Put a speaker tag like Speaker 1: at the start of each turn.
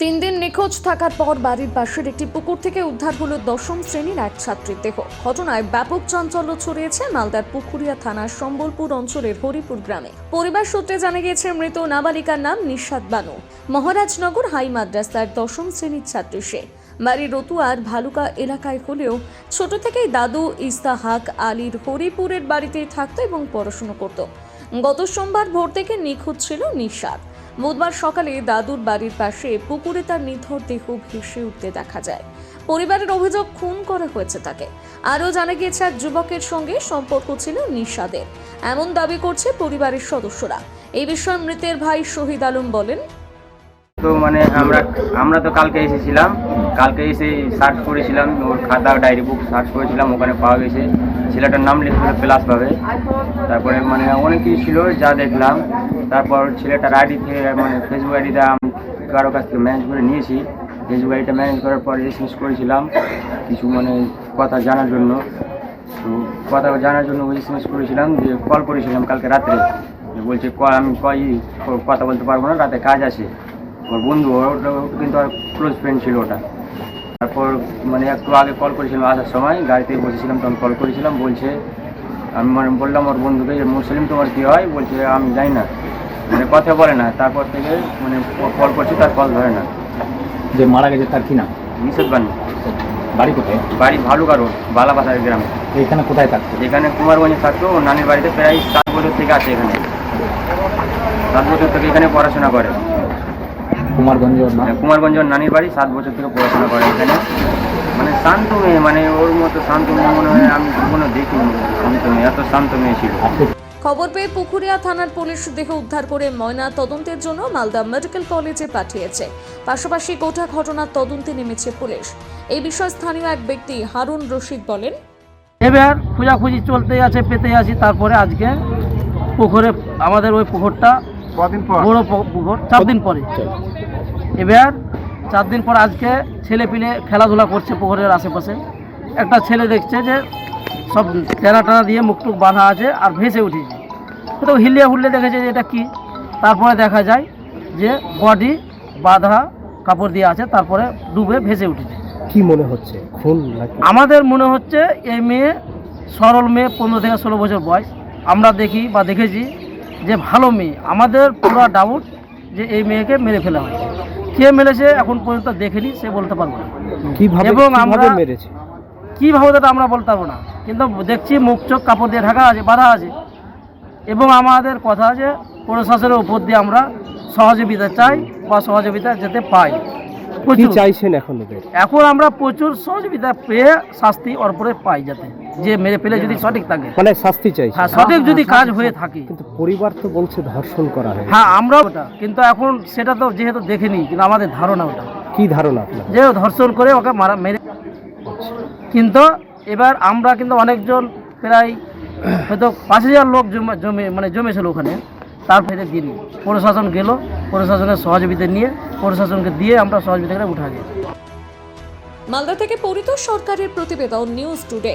Speaker 1: নিখোঁজ থাকার পর বাড়ির পাশের একটি পুকুর থেকে উদ্ধার হলো দশম শ্রেণির এক ছাত্রীর দেহ। ঘটনায় ব্যাপক চাঞ্চল্য ছড়িয়েছে মালদার পুকুরিয়া থানার সম্বলপুর অঞ্চলের হরিপুর গ্রামে। পরিবার সূত্রে জানা গিয়েছে, মৃত নাবালিকার নাম নিশাদ বানু। মহারাজনগর হাই মাদ্রাসার দশম শ্রেণির ছাত্রী সে। বাড়ি রতুয়ার ভালুকা এলাকায় হলেও ছোট থেকেই দাদু, ইস্তাহাক, আলীর হরিপুরের বাড়িতেই থাকতো এবং পড়াশুনো করত। গত সোমবার ভোর থেকে নিখোঁজ ছিল নিশাদ বুধবার সকালে দাদুর বাড়ির পাশে পুকুরে তার নিথর দেহ ভেসে উঠতে দেখা যায়। পরিবারের অভিযোগ খুন করা হয়েছে তাকে। আরও জানা গিয়েছে, এক যুবকের সঙ্গে সম্পর্ক ছিল নিশাদের। এমন দাবি করছে পরিবারের সদস্যরা। এই বিষয়ে মৃতের ভাই শহীদ আলম বলেন
Speaker 2: তো মানে আমরা আমরা তো কালকে এসেছিলাম, কালকে এসে সার্চ করেছিলাম, ওর খাতা ডায়েরি বুক সার্চ করেছিলাম, ওখানে পাওয়া গেছে। ছেলেটার নাম লিখেছিল প্লাস পাবে তারপরে মানে অনেক কিছু ছিল যা দেখলাম। তারপর ছেলেটার আইডি থেকে মানে ফেসবুক আইডিটা আমি কারও কাছ থেকে ম্যানেজ করে নিয়েছি। ফেসবুক আইডিটা ম্যানেজ করার পর এস এস করেছিলাম কিছু মানে কথা জানার জন্য। তো কথা জানার জন্য এস এম এস করেছিলাম যে কল করেছিলাম কালকে রাত্রে। বলছে, "ক- আমি কই কথা বলতে পারব না, রাতে কাজ আছে। ওর বন্ধু ওর ওটা কিন্তু আর ক্লোজ ফ্রেন্ড ছিল ওটা। তারপর মানে একটু আগে কল করেছিলাম আসার সময় গাড়িতে বসেছিলাম তখন কল করেছিলাম বলছে আমি মানে বললাম ওর বন্ধুকে যে মুসলিম তোমার কী হয়? বলছে আমি জানি না। মানে কথা বলে না। তারপর থেকে মানে কল করছি তার কল ধরে না।
Speaker 3: যে মারা গেছে তার কি নাম?
Speaker 2: নিষেধ বানু
Speaker 3: বাড়ি কোথায়?
Speaker 2: বাড়ি ভালুকা রোড বালাবাসার গ্রামে।
Speaker 3: এখানে কোথায় থাকতো?
Speaker 2: যেখানে কুমারগঞ্জে থাকতো ওর নানির বাড়িতে প্রায় সাত বছর থেকে আছে এখানে। সাত বছর থেকে এখানে পড়াশোনা করে।
Speaker 3: কুমারগঞ্জে ওর নাম?
Speaker 2: কুমারগঞ্জ ওর নানির বাড়ি সাত বছর থেকে পড়াশোনা করে এখানে। মানে শান্ত মেয়ে মানে ওর মতো শান্ত মেয়ে মনে হয় আমি কখনো দেখিনি। শান্ত মেয়ে এত শান্ত মেয়ে ছিল।
Speaker 1: খবর পেয়ে পুকুরিয়া থানার পুলিশ দেহ উদ্ধার করে ময়না তদন্তের জন্য মালদা মেডিকেল কলেজে পাঠিয়েছে। পাশাপাশি গোটা ঘটনার তদন্তে নেমেছে পুলিশ। এই বিষয়ে স্থানীয় এক ব্যক্তি হারুন রশিদ বলেন
Speaker 4: এবার খোঁজাখুঁজি চলতে আছে পেতে আছি তারপরে আজকে পুকুরে আমাদের ওই পুকুরটা বড় পুকুর চার দিন পরে। এবার চার দিন পর আজকে ছেলে পিলে খেলাধুলা করছে পুকুরের আশেপাশে। একটা ছেলে দেখছে যে সব টেনা টানা দিয়ে মুখটুক বাঁধা আছে আর ভেসে উঠেছে। তো হিলিয়ে হুললে দেখেছে যে এটা কি? তারপরে দেখা যায় যে বডি বাঁধা কাপড় দিয়ে আছে তারপরে ডুবে ভেসে উঠেছে।
Speaker 3: কি মনে হচ্ছে? খুন
Speaker 4: আমাদের মনে হচ্ছে এই মেয়ে সরল মেয়ে পনেরো থেকে ষোলো বছর বয়স। আমরা দেখি বা দেখেছি যে ভালো মেয়ে। আমাদের পুরো ডাউট যে এই মেয়েকে মেরে ফেলা হয়েছে। কে মেরেছে এখন পর্যন্ত দেখেনি সে বলতে পারব না।
Speaker 3: কীভাবে
Speaker 4: এবং আমরা-
Speaker 3: মেরেছে?
Speaker 4: কীভাবে সেটা আমরা বলতে পারব না। কিন্তু দেখছি মুখ চোখ কাপড় দিয়ে ঢাকা আছে বাধা আছে। এবং আমাদের কথা যে প্রশাসনের উপর দিয়ে আমরা সহযোগিতা চাই বা সহযোগিতা যেতে পাই। প্রচুর।
Speaker 3: চাইছেন এখন
Speaker 4: এখন আমরা প্রচুর সহযোগিতা পেয়ে শাস্তি ওর উপরে পাই যাতে। যে মেরে ফেলে যদি সঠিক থাকে।
Speaker 3: মানে শাস্তি চাই।
Speaker 4: হ্যাঁ সঠিক যদি কাজ হয়ে থাকে।
Speaker 3: কিন্তু পরিবার তো বলছে ধর্ষণ করা হয়
Speaker 4: হ্যাঁ আমরাও ওটা। কিন্তু এখন সেটা তো যেহেতু দেখিনি কিন্তু আমাদের ধারণা ওটা।
Speaker 3: কি ধারণা আপনার?
Speaker 4: যে ধর্ষণ করে ওকে মারা মেরে কিন্তু এবার আমরা কিন্তু অনেকজন প্রায় হয়তো পাঁচ হাজার লোক জমে জমে মানে জমেছিল ওখানে। তারপরে দিন প্রশাসন গেল প্রশাসনের সহযোগিতা নিয়ে প্রশাসনকে দিয়ে আমরা সহযোগিতা করে উঠা দিই
Speaker 1: মালদা থেকে পরিত সরকারের প্রতিবেদন নিউজ টুডে।